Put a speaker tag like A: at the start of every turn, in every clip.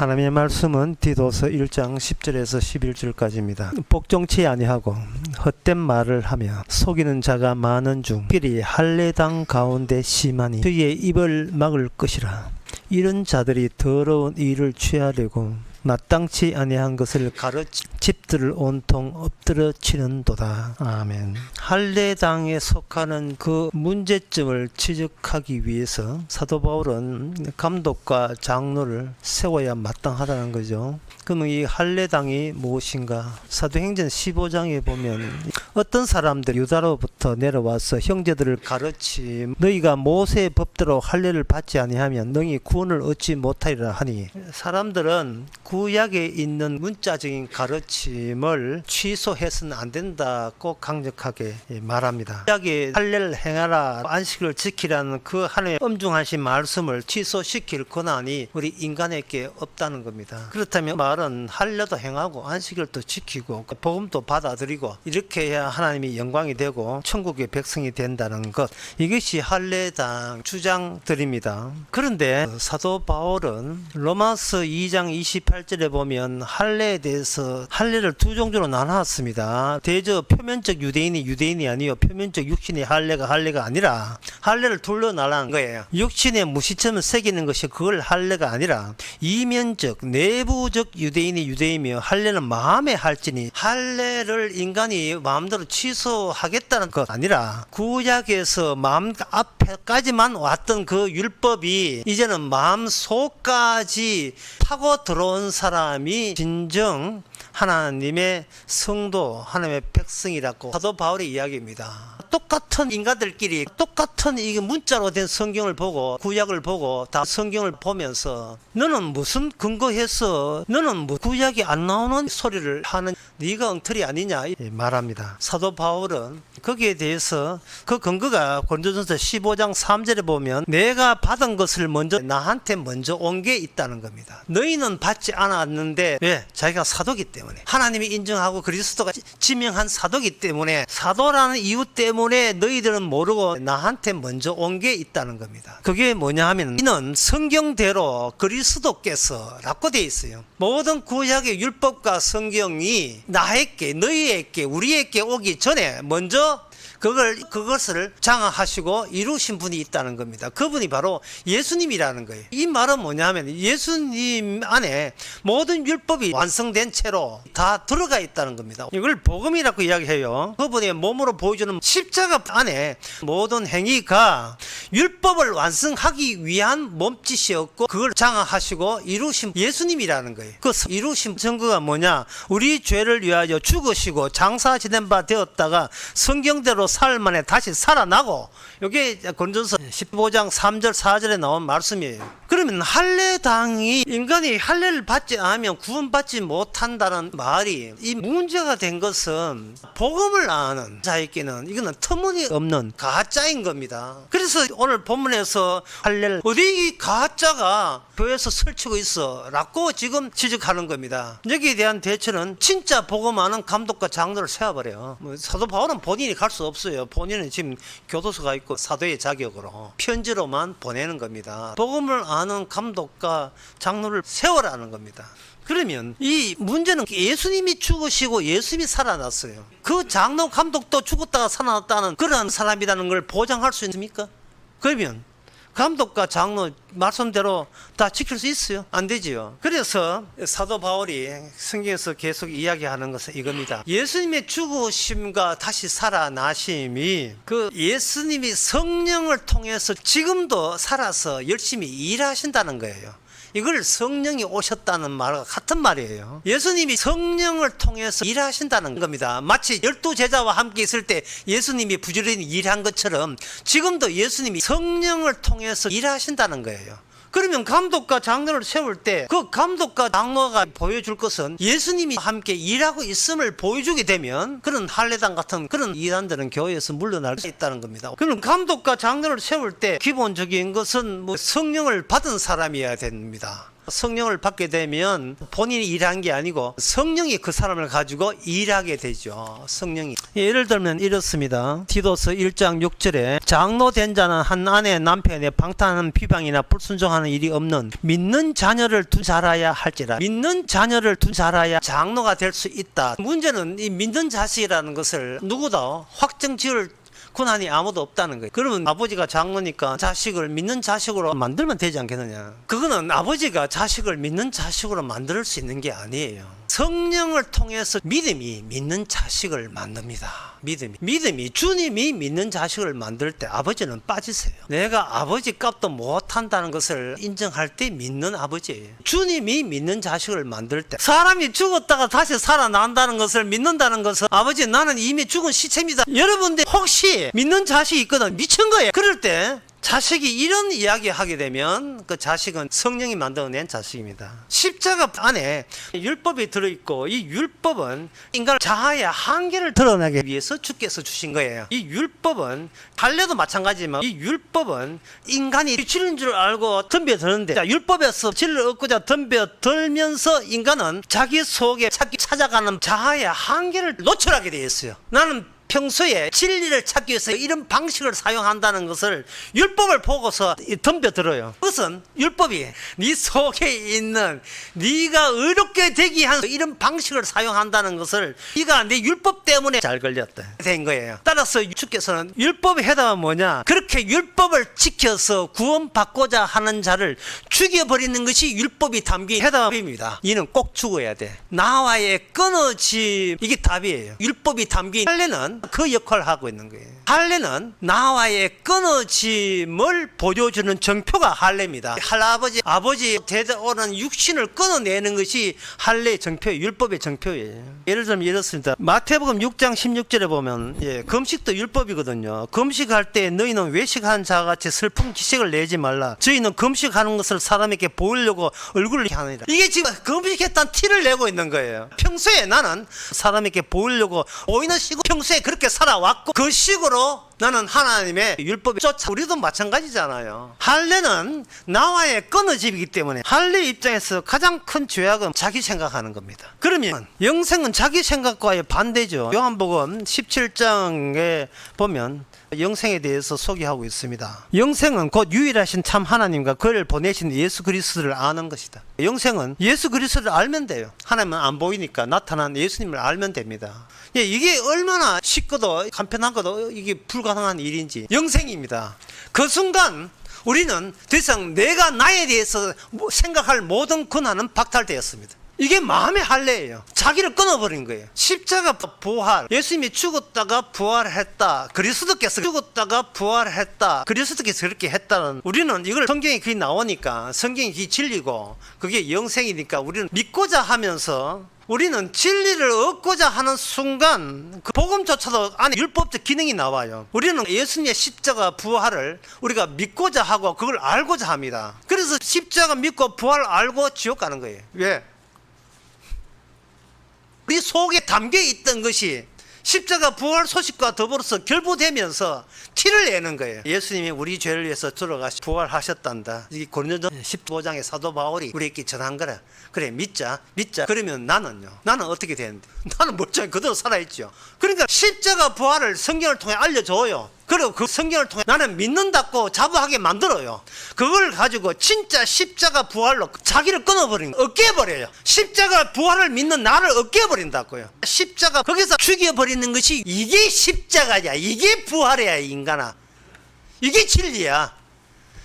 A: 하나님의 말씀은 디도서 1장 10절에서 11절까지입니다. 복종치 아니하고 헛된 말을 하며 속이는 자가 많은 중 필히 할례당 가운데 심하니 그의 입을 막을 것이라. 이런 자들이 더러운 일을 취하려고 마땅치 아니한 것을 가르치 집들을 온통 엎드려 치는도다. 아멘. 할례당에 속하는 그 문제점을 지적하기 위해서 사도 바울은 감독과 장로를 세워야 마땅하다는 거죠. 그러면 이 할례당이 무엇인가? 사도행전 15장에 보면 어떤 사람들 유다로부터 내려와서 형제들을 가르치 너희가 모세의 법대로 할례를 받지 아니하면 너희 구원을 얻지 못하리라 하니 사람들은 구약에 있는 문자적인 가르침을 취소해서는 안 된다고 강력하게 말합니다. 구약에 할례를 행하라 안식을 지키라는 그 하나님의 엄중하신 말씀을 취소시킬 권한이 우리 인간에게 없다는 겁니다. 그렇다면 말은 할례도 행하고 안식을 또 지키고 복음도 받아들이고 이렇게 해야 하나님이 영광이 되고 천국의 백성이 된다는 것 이것이 할례당 주장들입니다. 그런데 사도 바울은 로마서 2장 28 절에 보면 할례에 대해서 할례를 두 종류로 나눴습니다. 대저 표면적 유대인이 유대인이 아니요 표면적 육신의 할례가 할례가 아니라 할례를 둘로 나눈 거예요. 육신의 무시점을 새기는 것이 그걸 할례가 아니라 이면적 내부적 유대인이 유대이며 할례는 마음에 할지니 할례를 인간이 마음대로 취소하겠다는 것 아니라 구약에서 마음 앞에까지만 왔던 그 율법이 이제는 마음 속까지 파고 들어온 사람이 진정 하나님의 성도, 하나님의 백성이라고 사도 바울의 이야기입니다. 똑같은 인간들끼리 똑같은 이게 문자로 된 성경을 보고 구약을 보고 다 성경을 보면서 너는 무슨 근거해서 너는 뭐 구약이 안 나오는 소리를 하는 네가 엉터리 아니냐 이 말합니다. 사도 바울은 거기에 대해서 그 근거가 고린도전서 15장 3절에 보면 내가 받은 것을 먼저 나한테 먼저 온 게 있다는 겁니다. 너희는 받지 않았는데 왜? 자기가 사도기 때문에 하나님이 인정하고 그리스도가 지명한 사도기 때문에 사도라는 이유 때문에 너희들은 모르고 나한테 먼저 온 게 있다는 겁니다. 그게 뭐냐 하면 이는 성경대로 그리스도께서 라고 돼 있어요. 모든 구약의 율법과 성경이 나에게 너희에게 우리에게 오기 전에 먼저 그걸 그것을 장악하시고 이루신 분이 있다는 겁니다. 그분이 바로 예수님이라는 거예요. 이 말은 뭐냐면 예수님 안에 모든 율법이 완성된 채로 다 들어가 있다는 겁니다. 이걸 복음이라고 이야기해요. 그분의 몸으로 보여주는 십자가 안에 모든 행위가 율법을 완성하기 위한 몸짓이었고 그걸 장악하시고 이루신 예수님이라는 거예요. 그 이루신 증거가 뭐냐? 우리 죄를 위하여 죽으시고 장사 지낸 바 되었다가 성경대로 사흘 만에 다시 살아나고 이게 건전서 15장 3절 4절에 나온 말씀이에요. 그러면 할례당이 인간이 할례를 받지 않으면 구원받지 못한다는 말이 이 문제가 된 것은 복음을 아는 자에게는 이거는 터무니없는 가짜인 겁니다. 그래서 오늘 본문에서 할례를 어디 가짜가 교회에서 설치고 있어 라고 지금 지적하는 겁니다. 여기에 대한 대처는 진짜 복음 아는 감독과 장로를 세워버려요. 뭐 사도 바울은 본인이 갈 수 없어요. 본인은 지금 교도소가 있고 사도의 자격으로 편지로만 보내는 겁니다. 복음을 아는 감독과 장로를 세워라는 겁니다. 그러면 이 문제는 예수님이 죽으시고 예수님이 살아났어요. 그 장로 감독도 죽었다가 살아났다는 그런 사람이라는 걸 보장할 수 있습니까? 그러면 감독과 장로 말씀대로 다 지킬 수 있어요? 안 되지요. 그래서 사도 바울이 성경에서 계속 이야기하는 것은 이겁니다. 예수님의 죽으심과 다시 살아나심이 그 예수님이 성령을 통해서 지금도 살아서 열심히 일하신다는 거예요. 이걸 성령이 오셨다는 말과 같은 말이에요. 예수님이 성령을 통해서 일하신다는 겁니다. 마치 열두 제자와 함께 있을 때 예수님이 부지런히 일한 것처럼 지금도 예수님이 성령을 통해서 일하신다는 거예요. 그러면 감독과 장로를 세울 때 그 감독과 장로가 보여줄 것은 예수님이 함께 일하고 있음을 보여주게 되면 그런 할례당 같은 그런 이단들은 교회에서 물러날 수 있다는 겁니다. 그럼 감독과 장로를 세울 때 기본적인 것은 뭐 성령을 받은 사람이어야 됩니다. 성령을 받게 되면 본인이 일한 게 아니고 성령이 그 사람을 가지고 일하게 되죠. 성령이. 예를 들면 이렇습니다. 디도스 1장 6절에 장로 된 자는 한 아내 남편의 방탕한 비방이나 불순종하는 일이 없는 믿는 자녀를 두 자라야 할지라. 믿는 자녀를 두 자라야 장로가 될 수 있다. 문제는 이 믿는 자식이라는 것을 누구도 확정 지을 권한이 아무도 없다는 거예요. 그러면 아버지가 장로니까 자식을 믿는 자식으로 만들면 되지 않겠느냐. 그거는 아버지가 자식을 믿는 자식으로 만들 수 있는 게 아니에요. 성령을 통해서 믿음이 믿는 자식을 만듭니다. 믿음이. 믿음이 주님이 믿는 자식을 만들 때 아버지는 빠지세요. 내가 아버지 값도 못한다는 것을 인정할 때 믿는 아버지예요. 주님이 믿는 자식을 만들 때 사람이 죽었다가 다시 살아난다는 것을 믿는다는 것은 아버지 나는 이미 죽은 시체입니다. 여러분들 혹시 믿는 자식이 있거든 미친 거예요. 그럴 때 자식이 이런 이야기 하게 되면 그 자식은 성령이 만들어낸 자식입니다. 십자가 안에 율법이 들어있고 이 율법은 인간 자아의 한계를 드러나게 위해서 주께서 주신 거예요. 이 율법은 할례도 마찬가지지만 이 율법은 인간이 진리인 줄 알고 덤벼드는데 자, 율법에서 진리를 얻고자 덤벼들면서 인간은 자기 속에 찾기 찾아가는 자아의 한계를 노출하게 되어 있어요. 나는 평소에 진리를 찾기 위해서 이런 방식을 사용한다는 것을 율법을 보고서 이 덤벼들어요. 그것은 율법이 네 속에 있는 네가 의롭게 되기 위한 이런 방식을 사용한다는 것을 네가 내 율법 때문에 잘 걸렸다 된 거예요. 따라서 주께서는 율법의 해답은 뭐냐? 그렇게 율법을 지켜서 구원받고자 하는 자를 죽여버리는 것이 율법이 담긴 해답입니다. 이는 꼭 죽어야 돼. 나와의 끊어짐 이게 답이에요. 율법이 담긴 할례는 그 역할을 하고 있는 거예요. 할례는 나와의 끊어짐을 보여주는 정표가 할례입니다. 할아버지 아버지 되어오는 육신을 끊어내는 것이 할례의 정표, 율법의 정표예요. 예를 들면 이렇습니다. 마태복음 6장 16절에 보면 예, 금식도 율법이거든요. 금식할 때 너희는 외식한 자같이 슬픈 기색을 내지 말라. 저희는 금식하는 것을 사람에게 보이려고 얼굴을 하느니라. 이게 지금 금식했다는 티를 내고 있는 거예요. 평소에 나는 사람에게 보이려고 보이는 식으로 평소에 그 렇게 살아왔고 그 식으로 나는 하나님의 율법에 쫓아 우리도 마찬가지잖아요. 할례는 나와의 끊어짐이기 때문에 할례 입장에서 가장 큰 죄악은 자기 생각하는 겁니다. 그러면 영생은 자기 생각과의 반대죠. 요한복음 17장에 보면 영생에 대해서 소개하고 있습니다. 영생은 곧 유일하신 참 하나님과 그를 보내신 예수 그리스도를 아는 것이다. 영생은 예수 그리스도를 알면 돼요. 하나님은 안 보이니까 나타난 예수님을 알면 됩니다. 예, 이게 얼마나 쉽고도 간편하고도 이게 불가 능한 일인지 영생입니다. 그 순간 우리는 더 이상 내가 나에 대해서 뭐 생각할 모든 권한은 박탈되었습니다. 이게 마음의 할례예요. 자기를 끊어버린 거예요. 십자가 부활. 예수님이 죽었다가 부활했다. 그리스도께서 죽었다가 부활했다. 그리스도께서 그렇게 했다는 우리는 이걸 성경에 그게 나오니까 성경이 그게 진리고 그게 영생이니까 우리는 믿고자 하면서 우리는 진리를 얻고자 하는 순간 그 복음조차도 안에 율법적 기능이 나와요. 우리는 예수님의 십자가 부활을 우리가 믿고자 하고 그걸 알고자 합니다. 그래서 십자가 믿고 부활 알고 지옥 가는 거예요. 왜? 우리 속에 담겨 있던 것이 십자가 부활 소식과 더불어서 결부되면서 티를 내는 거예요. 예수님이 우리 죄를 위해서 들어가시 부활하셨단다. 이 고린도전 15장의 사도 바울이 우리에게 전한 거라. 그래 믿자, 믿자. 그러면 나는요. 나는 어떻게 되는데? 나는 멀쩡히 그대로 살아있죠. 그러니까 십자가 부활을 성경을 통해 알려줘요. 그리고 그 성경을 통해 나는 믿는다고 자부하게 만들어요. 그걸 가지고 진짜 십자가 부활로 자기를 거예요. 어깨버려요. 십자가 부활을 믿는 나를 어깨버린다고요. 십자가 거기서 죽여버리는 것이 이게 십자가야. 이게 부활이야, 이 인간아. 이게 진리야.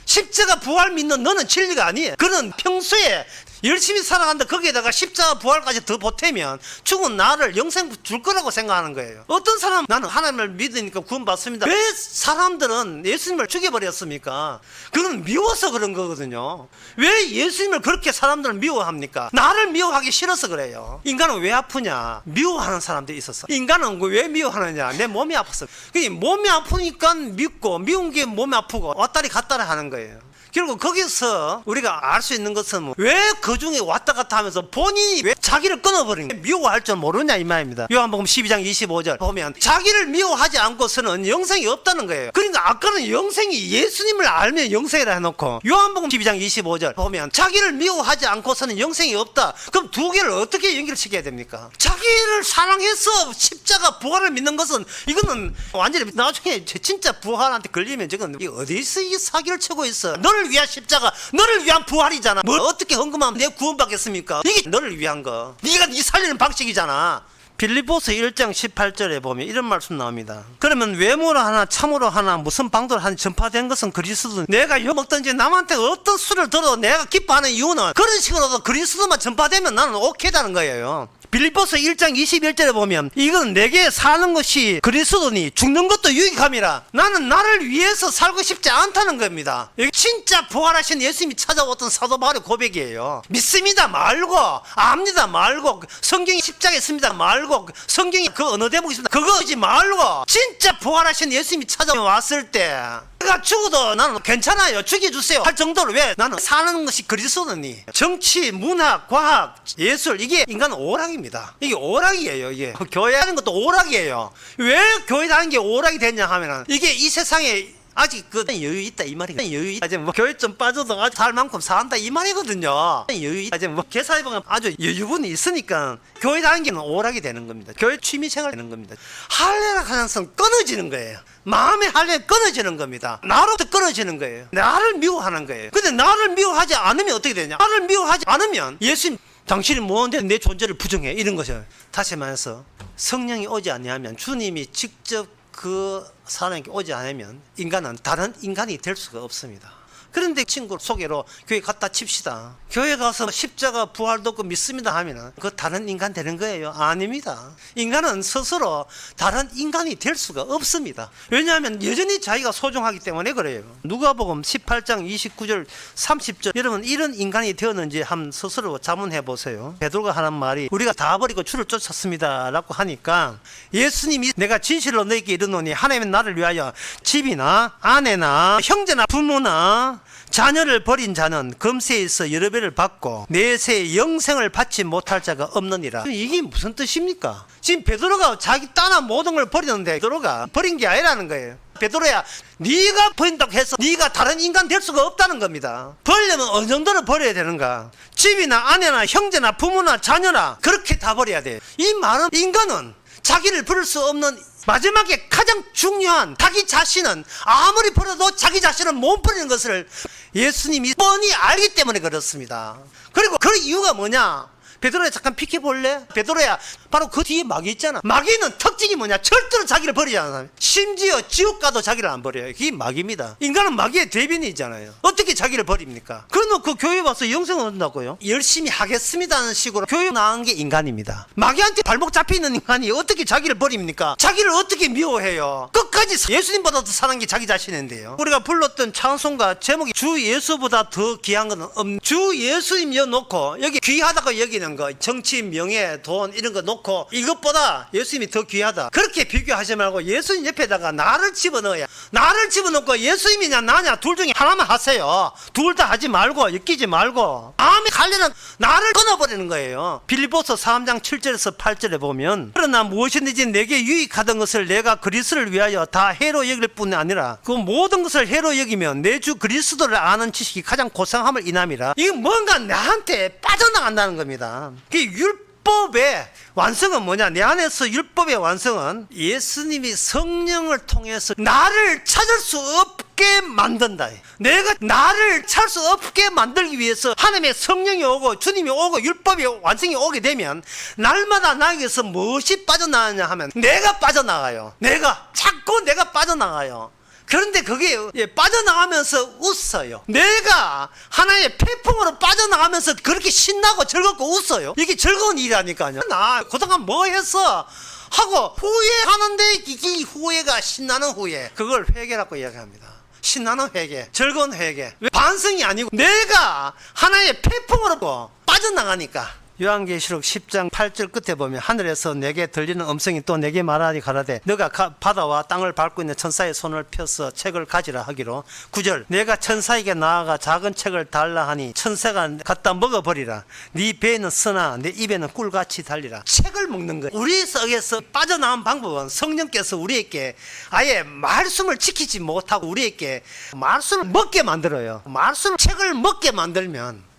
A: 십자가 부활 믿는 너는 진리가 아니에요. 그는 평소에 열심히 살아간다 거기에다가 십자가 부활까지 더 보태면 죽은 나를 영생 줄 거라고 생각하는 거예요. 어떤 사람 나는 하나님을 믿으니까 구원받습니다. 왜 사람들은 예수님을 죽여버렸습니까? 그건 미워서 그런 거거든요. 왜 예수님을 그렇게 사람들은 미워합니까? 나를 미워하기 싫어서 그래요. 인간은 왜 아프냐? 미워하는 사람들이 있었어. 인간은 왜 미워하느냐? 내 몸이 아팠어. 그 몸이 아프니까 믿고 미운 게 몸이 아프고 왔다리 갔다리 하는 거예요. 결국 거기서 우리가 알 수 있는 것은 왜그 도중에 왔다 갔다 하면서 본인이 왜 자기를 끊어버린 거야? 미워할 줄 모르냐 이 말입니다. 요한복음 12장 25절 보면 자기를 미워하지 않고서는 영생이 없다는 거예요. 그러니까 아까는 영생이 예수님을 알면 영생이라 해놓고 요한복음 12장 25절 보면 자기를 미워하지 않고서는 영생이 없다. 그럼 두 개를 어떻게 연결시켜야 됩니까? 자기를 사랑해서 십자가 부활을 믿는 것은 이거는 완전히 나중에 진짜 부활한테 걸리면 저건 이 어디서 이 사기를 치고 있어? 너를 위한 십자가, 너를 위한 부활이잖아. 뭘 어떻게 헌금하면 내 구원받겠습니까? 이게 너를 위한 거. 네가 네 살리는 방식이잖아. 빌리보스 1장 18절에 보면 이런 말씀 나옵니다. 그러면 외모로 하나 참으로 하나 무슨 방도로 하나 전파된 것은 그리스도 내가 요 먹든지 남한테 어떤 술을 들어도 내가 기뻐하는 이유는 그런 식으로 그리스도만 전파되면 나는 오케이다는 거예요. 빌리보스 1장 21절에 보면 이건 내게 사는 것이 그리스도니 죽는 것도 유익함이라. 나는 나를 위해서 살고 싶지 않다는 겁니다. 진짜 부활하신 예수님이 찾아왔던 사도 바울의 고백이에요. 믿습니다 말고 압니다 말고 성경이 십자가에 있습니다 말고 성경이 그 어느 대목이 있습니다. 그거지 말고 진짜 부활하신 예수님이 찾아왔을 때 내가 죽어도 나는 괜찮아요 죽여주세요 할 정도로 왜 나는 사는 것이 그리스도니 정치 문학 과학 예술 이게 인간 오락입니다 이게 오락이에요 이게 교회 하는 것도 오락이에요 왜 교회 다니는 게 오락이 됐냐 하면은 이게 이 세상에 아직 그 여유 있다 이 말이거든요. 여유 있다. 이제 뭐 교회 좀 빠져도 아직 살 만큼 산다 이 말이거든요. 여유 있다. 이제 뭐 개사해보면 아주 여유분이 있으니까 교회 다니는 게 오락이 되는 겁니다. 교회 취미생활 되는 겁니다. 할례가 가능성 끊어지는 거예요. 마음의 할례 끊어지는 겁니다. 나로부터 끊어지는 거예요. 나를 미워하는 거예요. 근데 나를 미워하지 않으면 어떻게 되냐? 나를 미워하지 않으면 예수님 당신이 뭔데 내 존재를 부정해 이런 거죠. 다시 말해서 성령이 오지 아니하면 주님이 직접 그 사람에게 오지 않으면 인간은 다른 인간이 될 수가 없습니다. 그런데 친구 소개로 교회 갔다 칩시다. 교회 가서 십자가 부활도 그 믿습니다 하면은 그 다른 인간 되는 거예요? 아닙니다. 인간은 스스로 다른 인간이 될 수가 없습니다. 왜냐하면 여전히 자기가 소중하기 때문에 그래요. 누가복음 18장 29절 30절 여러분 이런 인간이 되었는지 한번 스스로 자문해 보세요. 베드로가 하는 말이 우리가 다 버리고 주를 쫓았습니다라고 하니까 예수님이 내가 진실로 너에게 이르노니 하나님은 나를 위하여 집이나 아내나 형제나 부모나 자녀를 버린 자는 금세에서 여러 배를 받고 내세 영생을 받지 못할 자가 없느니라. 이게 무슨 뜻입니까? 지금 베드로가 자기 따나 모든 걸 버렸는데 베드로가 버린 게 아니라는 거예요. 베드로야, 네가 버린다고 해서 네가 다른 인간 될 수가 없다는 겁니다. 버리려면 어느 정도를 버려야 되는가? 집이나 아내나 형제나 부모나 자녀나 그렇게 다 버려야 돼. 이 많은 인간은 자기를 부를 수 없는 마지막에 가장 중요한 자기 자신은 아무리 버려도 자기 자신은 못 버리는 것을 예수님이 뻔히 알기 때문에 그렇습니다. 그리고 그 이유가 뭐냐? 베드로야 잠깐 피켜 볼래? 베드로야 바로 그 뒤에 마귀 있잖아. 마귀는 특징이 뭐냐? 절대로 자기를 버리지 않아요. 심지어 지옥 가도 자기를 안 버려요. 그게 마귀입니다. 인간은 마귀의 대변이잖아요. 어떻게 자기를 버립니까? 그래놓고 교회 와서 영생을 얻는다고요? 열심히 하겠습니다는 식으로 교회 나온 게 인간입니다. 마귀한테 발목 잡혀 있는 인간이 어떻게 자기를 버립니까? 자기를 어떻게 미워해요? 끝까지 예수님보다 더 사는 게 자기 자신인데요. 우리가 불렀던 찬송가 제목이 주 예수보다 더 귀한 것은 없는 주 예수님 여 놓고 여기 귀하다고 여기는 거 정치 명예 돈 이런 거 놓고 이것보다 예수님이 더 귀하다. 그렇게 비교하지 말고 예수님 옆에다가 나를 집어넣어야 나를 집어넣고 예수님이냐 나냐 둘 중에 하나만 하세요. 둘 다 하지 말고 엮이지 말고. 마음의 갈래는 나를 끊어버리는 거예요. 빌리보서 3장 7절에서 8절에 보면 그러나 무엇이든지 내게 유익하던 것을 내가 그리스도를 위하여 다 해로 여길 뿐이 아니라 그 모든 것을 해로 여기면 내 주 그리스도를 아는 지식이 가장 고상함을 인함이라. 이게 뭔가 나한테 빠져나간다는 겁니다 그 율법의 완성은 뭐냐? 내 안에서 율법의 완성은 예수님이 성령을 통해서 나를 찾을 수 없게 만든다. 내가 나를 찾을 수 없게 만들기 위해서 하나님의 성령이 오고 주님이 오고 율법의 완성이 오게 되면 날마다 나에게서 무엇이 빠져나가냐 하면 내가 빠져나가요. 내가 자꾸 내가 빠져나가요 그런데 그게 예, 빠져나가면서 웃어요. 내가 하나의 태풍으로 빠져나가면서 그렇게 신나고 즐겁고 웃어요. 이게 즐거운 일이라니까요. 나 그동안 뭐 했어? 하고 후회하는데 이게 후회가 신나는 후회. 그걸 회개라고 이야기합니다. 신나는 회개, 즐거운 회개. 왜? 반성이 아니고 내가 하나의 태풍으로 빠져나가니까 요한계시록 10장 8절 끝에 보면 하늘에서 내게 들리는 음성이 또 내게 말하니 가라되 너가 가- 바다와 땅을 밟고 있는 천사의 손을 펴서 책을 가지라 하기로 9절 내가 천사에게 나아가 작은 책을 달라 하니 천사가 갖다 먹어버리라. 네 배에는 쓰나 내 입에는 꿀같이 달리라. 책을 먹는 거예요 우리 속에서 빠져나온 방법은 성령께서 우리에게 아예 말씀을 지키지 못하고 우리에게 말씀을 먹게 만들어요. 말씀을 책을 먹게 만들면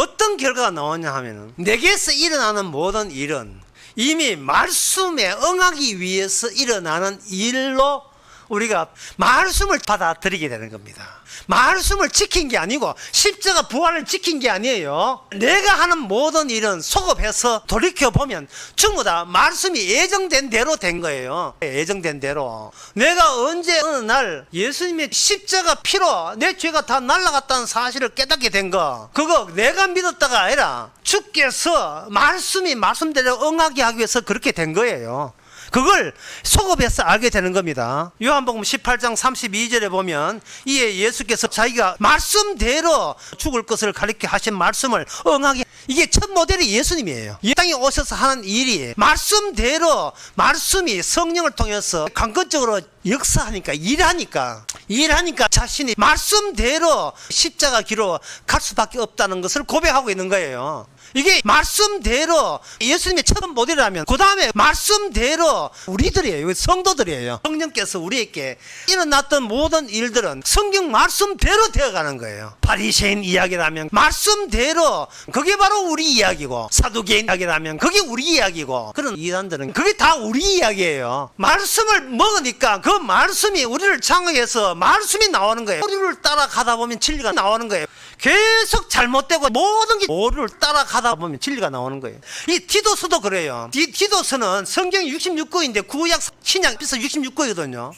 A: 어떤 결과가 나오냐 하면은 내게서 일어나는 모든 일은 이미 말씀에 응하기 위해서 일어나는 일로 우리가 말씀을 받아들이게 되는 겁니다. 말씀을 지킨 게 아니고 십자가 부활을 지킨 게 아니에요. 내가 하는 모든 일은 소급해서 돌이켜 보면 전부 다 말씀이 예정된 대로 된 거예요. 예정된 대로. 내가 언제 어느 날 예수님의 십자가 피로 내 죄가 다 날라갔다는 사실을 깨닫게 된 거. 그거 내가 믿었다가 아니라 주께서 말씀이 말씀대로 응하게 하기 위해서 그렇게 된 거예요. 그걸 소급해서 알게 되는 겁니다. 요한복음 18장 32절에 보면 이에 예수께서 자기가 말씀대로 죽을 것을 가리켜 하신 말씀을 응하게 이게 첫 모델이 예수님이에요. 이 땅에 오셔서 하는 일이 말씀대로 말씀이 성령을 통해서 강건적으로 역사하니까 일하니까 일하니까 자신이 말씀대로 십자가 기로 갈 수밖에 없다는 것을 고백하고 있는 거예요. 이게 말씀대로 예수님의 첫 모델이라면 그 다음에 말씀대로 우리들이에요. 성도들이에요. 성령께서 우리에게 일어났던 모든 일들은 성경 말씀대로 되어가는 거예요. 바리새인 이야기라면 말씀대로 그게 바로 우리 이야기고 사두개인 이야기라면 그게 우리 이야기고 그런 이단들은 그게 다 우리 이야기예요. 말씀을 먹으니까 그 말씀이 우리를 장악해서 말씀이 나오는 거예요. 우리를 따라가다 보면 진리가 나오는 거예요. 계속 잘못되고 모든 게 오류를 따라가다 보면 진리가 나오는 거예요. 이 디도스도 그래요. 디, 디도스는 성경이 66권인데 구약 신약 비서 66권이거든요.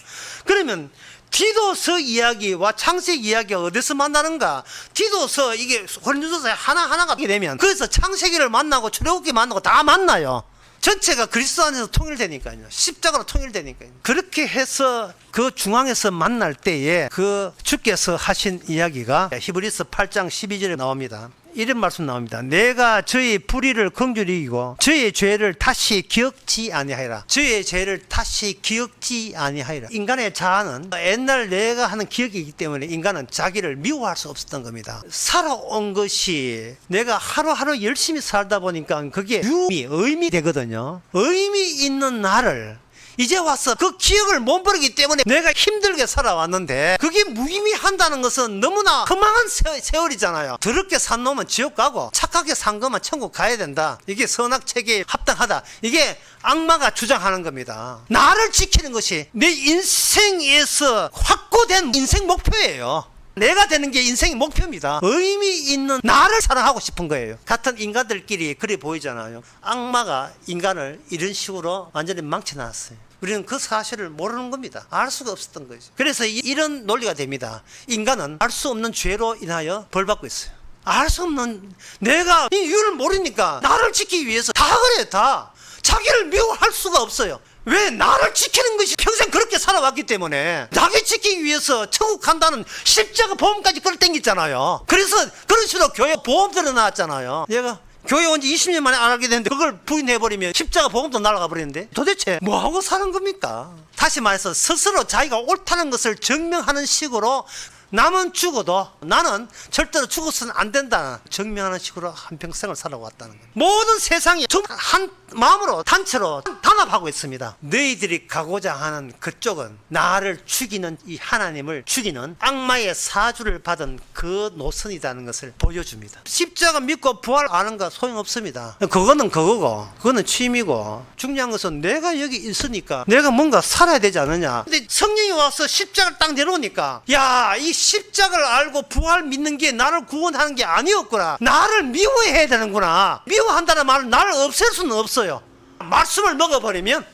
A: 그러면 디도서 이야기와 창세기 이야기가 어디서 만나는가? 디도서 이게 고린도서 하나하나가 게 되면 그래서 창세기를 만나고 출애굽기 만나고 다 만나요. 전체가 그리스도 안에서 통일되니까요. 십자가로 통일되니까요. 그렇게 해서 그 중앙에서 만날 때에 그 주께서 하신 이야기가 히브리서 8장 12절에 나옵니다. 이런 말씀 나옵니다. 내가 저희 불의를 긍휼히 이기고 저의 죄를 다시 기억지 아니하리라. 저의 죄를 다시 기억지 아니하리라. 인간의 자아는 옛날 내가 하는 기억이 있기 때문에 인간은 자기를 미워할 수 없었던 겁니다. 살아온 것이 내가 하루하루 열심히 살다 보니까 그게 유미, 의미 되거든요. 의미 있는 나를 이제 와서 그 기억을 못 버리기 때문에 내가 힘들게 살아왔는데 그게 무의미한다는 것은 너무나 허망한 세- 세월 이잖아요. 더럽게 산 놈은 지옥 가고 착하게 산 것만 천국 가야 된다. 이게 선악 체계에 합당하다. 이게 악마가 주장하는 겁니다. 나를 지키는 것이 내 인생에서 확고된 인생 목표예요. 내가 되는 게 인생의 목표입니다. 의미 있는 나를 사랑하고 싶은 거예요. 같은 인간들끼리 그리 보이잖아요. 악마가 인간을 이런 식으로 완전히 망쳐놨어요. 우리는 그 사실을 모르는 겁니다. 알 수가 없었던 거죠. 그래서 이- 이런 논리가 됩니다. 인간은 알 수 없는 죄로 인하여 벌 받고 있어요. 알 수 없는 내가 이 이유를 모르니까 나를 지키기 위해서 다 그래 다 자기를 미워할 수가 없어요. 왜 나를 지키는 것이 평생 그렇게 살아왔기 때문에 나를 지키기 위해서 천국 간다는 십자가 보험까지 끌어당겼잖아요. 그래서 그런 식으로 교회 보험 들어놨잖아요. 얘가 교회 온 지 20년 만에 안 하게 되는데 그걸 부인해버리면 십자가 보험도 날아가 버리는데 도대체 뭐하고 사는 겁니까? 다시 말해서 스스로 자기가 옳다는 것을 증명하는 식으로 남은 죽어도 나는 절대로 죽어서는 안 된다 증명하는 식으로 한평생을 살아왔다는 거예요. 모든 세상이 한 마음으로 단체로 단합하고 있습니다. 너희들이 가고자 하는 그쪽은 나를 죽이는 이 하나님을 죽이는 악마의 사주를 받은 그 노선이라는 것을 보여줍니다. 십자가 믿고 부활 아는 거 소용없습니다. 그거는 그거고 그거는 취미고 중요한 것은 내가 여기 있으니까 내가 뭔가 살아야 되지 않느냐. 근데 성령이 와서 십자가를 딱 내려오니까 야 이 십자가를 알고 부활 믿는 게 나를 구원하는 게 아니었구나. 나를 미워해야 되는구나. 미워한다는 말은 나를 없앨 수는 없어요. 말씀을 먹어버리면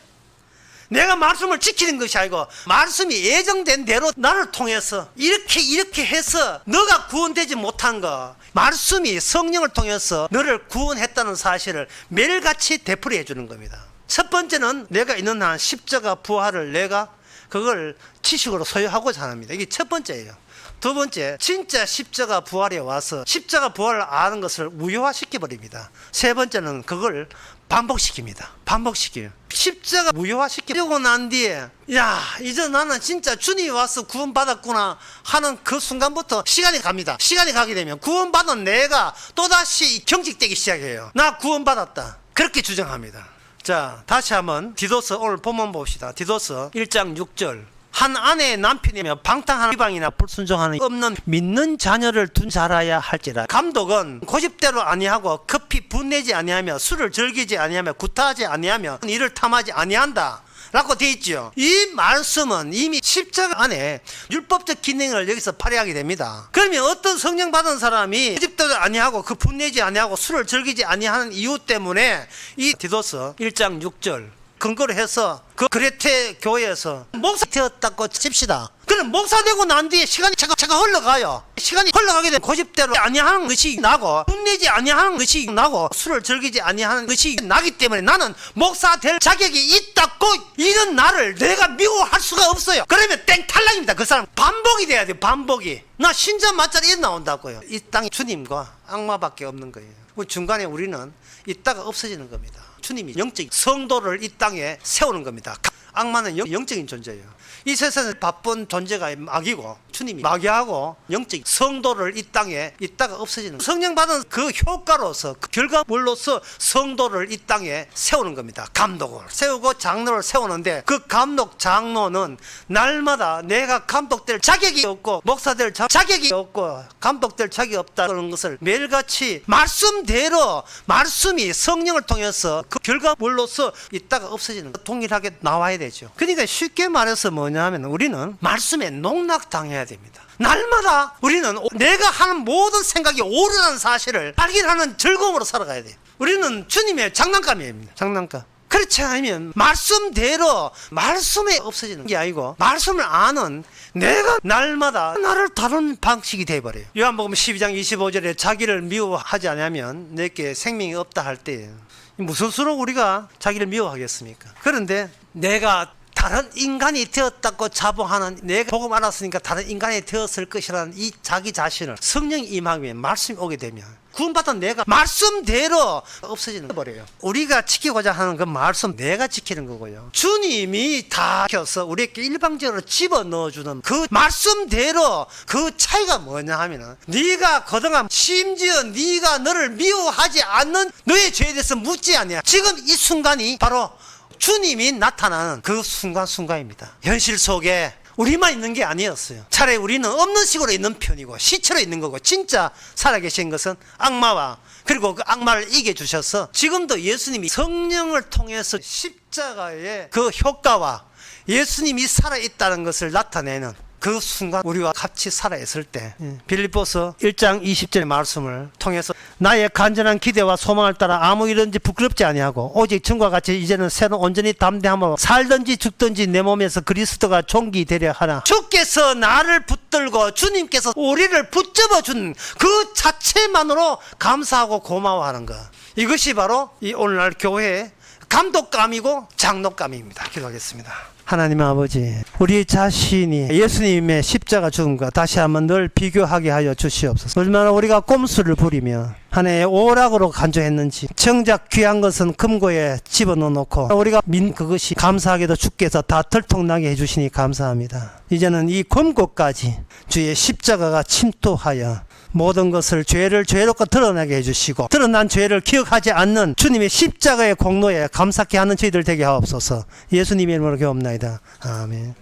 A: 내가 말씀을 지키는 것이 아니고 말씀이 예정된 대로 나를 통해서 이렇게 이렇게 해서 너가 구원되지 못한 거 말씀이 성령을 통해서 너를 구원했다는 사실을 매일같이 되풀이해 주는 겁니다. 첫 번째는 내가 있는 한 십자가 부활을 내가 그걸 지식으로 소유하고자 합니다. 이게 첫 번째예요. 두 번째, 진짜 십자가 부활에 와서 십자가 부활을 아는 것을 무효화시켜 버립니다. 세 번째는 그걸 반복시킵니다. 반복시켜요. 십자가 무효화시키고 난 뒤에 야 이제 나는 진짜 주님이 와서 구원받았구나 하는 그 순간부터 시간이 갑니다. 시간이 가게 되면 구원받은 내가 또다시 경직되기 시작해요. 나 구원받았다. 그렇게 주장합니다. 자 다시 한번 디도서 오늘 본문 봅시다. 디도서 1장 6절 한 아내의 남편이며 방탕한 비방이나 불순종하는 없는 믿는 자녀를 둔 자라야 할지라 감독은 고집대로 아니하고 급히 분내지 아니하며 술을 즐기지 아니하며 구타하지 아니하며 이를 탐하지 아니한다 라고 돼 있죠. 이 말씀은 이미 십자가 안에 율법적 기능을 여기서 발휘하게 됩니다. 그러면 어떤 성령 받은 사람이 고집대로 아니하고 그 분내지 아니하고 술을 즐기지 아니하는 이유 때문에 이 디도서 1장 6절 근거로 해서 그 그레테 교회에서 목사 되었다고 칩시다. 그럼 목사 되고 난 뒤에 시간이 제가, 제가 흘러가요. 시간이 흘러가게 되면 고집대로 아니하는 것이 나고 분내지 아니하는 것이 나고 술을 즐기지 아니하는 것이 나기 때문에 나는 목사 될 자격이 있다고 이런 나를 내가 미워할 수가 없어요. 그러면 땡 탈락입니다. 그 사람 반복이 돼야 돼요. 반복이. 나 신전 맞자리 나온다고요. 이 땅에 주님과 악마밖에 없는 거예요. 그 중간에 우리는 있다가 없어지는 겁니다. 주님이 영적 성도를 이 땅에 세우는 겁니다. 악마는 영, 영적인 존재예요. 이 세상에 바쁜 존재가 마귀고 주님이 마귀하고 영적 성도를 이 땅에 있다가 없어지는 성령 받은 그 효과로서 그 결과물로서 성도를 이 땅에 세우는 겁니다. 감독을 세우고 장로를 세우는데 그 감독 장로는 날마다 내가 감독될 자격이 없고 목사될 자, 자격이 없고 감독될 자격이 없다는 것을 매일같이 말씀대로 말씀이 성령을 통해서 그 결과물로서 있다가 없어지는 것 동일하게 나와야 되죠. 그러니까 쉽게 말해서 뭐냐면 우리는 말씀에 농락당해야 됩니다. 날마다 우리는 내가 하는 모든 생각이 옳으라는 사실을 발견하는 즐거움으로 살아가야 돼요. 우리는 주님의 장난감입니다. 장난감. 그렇지 않으면 말씀대로 말씀에 없어지는 게 아니고 말씀을 아는 내가 날마다 나를 다루는 방식이 돼버려요. 요한복음 12장 25절에 자기를 미워하지 않으면 내게 생명이 없다 할때 무슨 수로 우리가 자기를 미워하겠습니까? 그런데 내가 다른 인간이 되었다고 자부하는 내가 복음 알았으니까 다른 인간이 되었을 것이라는 이 자기 자신을 성령이 임하면 말씀이 오게 되면 구원받은 내가 말씀대로 없어지는 버려요. 우리가 지키고자 하는 그 말씀 내가 지키는 거고요. 주님이 다 켜서 우리에게 일방적으로 집어 넣어주는 그 말씀대로 그 차이가 뭐냐 하면은 네가 거듭함 심지어 네가 너를 미워하지 않는 너의 죄에 대해서 묻지 않냐. 지금 이 순간이 바로 주님이 나타나는 그 순간순간입니다. 현실 속에 우리만 있는 게 아니었어요. 차라리 우리는 없는 식으로 있는 편이고 시체로 있는 거고 진짜 살아계신 것은 악마와 그리고 그 악마를 이겨주셔서 지금도 예수님이 성령을 통해서 십자가의 그 효과와 예수님이 살아있다는 것을 나타내는 그 순간 우리와 같이 살아있을 때 빌립보서 1장 20절의 말씀을 통해서 나의 간절한 기대와 소망을 따라 아무 일든지 부끄럽지 아니하고 오직 전과 같이 이제는 새로 온전히 담대함으로 살든지 죽든지 내 몸에서 그리스도가 종기 되려 하나. 주께서 나를 붙들고 주님께서 우리를 붙잡아 준 그 자체만으로 감사하고 고마워하는 것. 이것이 바로 이 오늘날 교회의 감독감이고 장독감입니다. 기도하겠습니다 하나님 아버지, 우리 자신이 예수님의 십자가 죽음과 다시 한번 늘 비교하게 하여 주시옵소서. 얼마나 우리가 꼼수를 부리며 하나의 오락으로 간주했는지 정작 귀한 것은 금고에 집어넣어 놓고 우리가 민 그것이 감사하게도 주께서 다 들통나게 해주시니 감사합니다. 이제는 이 금고까지 주의 십자가가 침투하여 모든 것을 죄를 죄롭고 드러나게 해주시고 드러난 죄를 기억하지 않는 주님의 십자가의 공로에 감사케 하는 저희들 되게 하옵소서. 예수님의 이름으로 기옵나이다. 아멘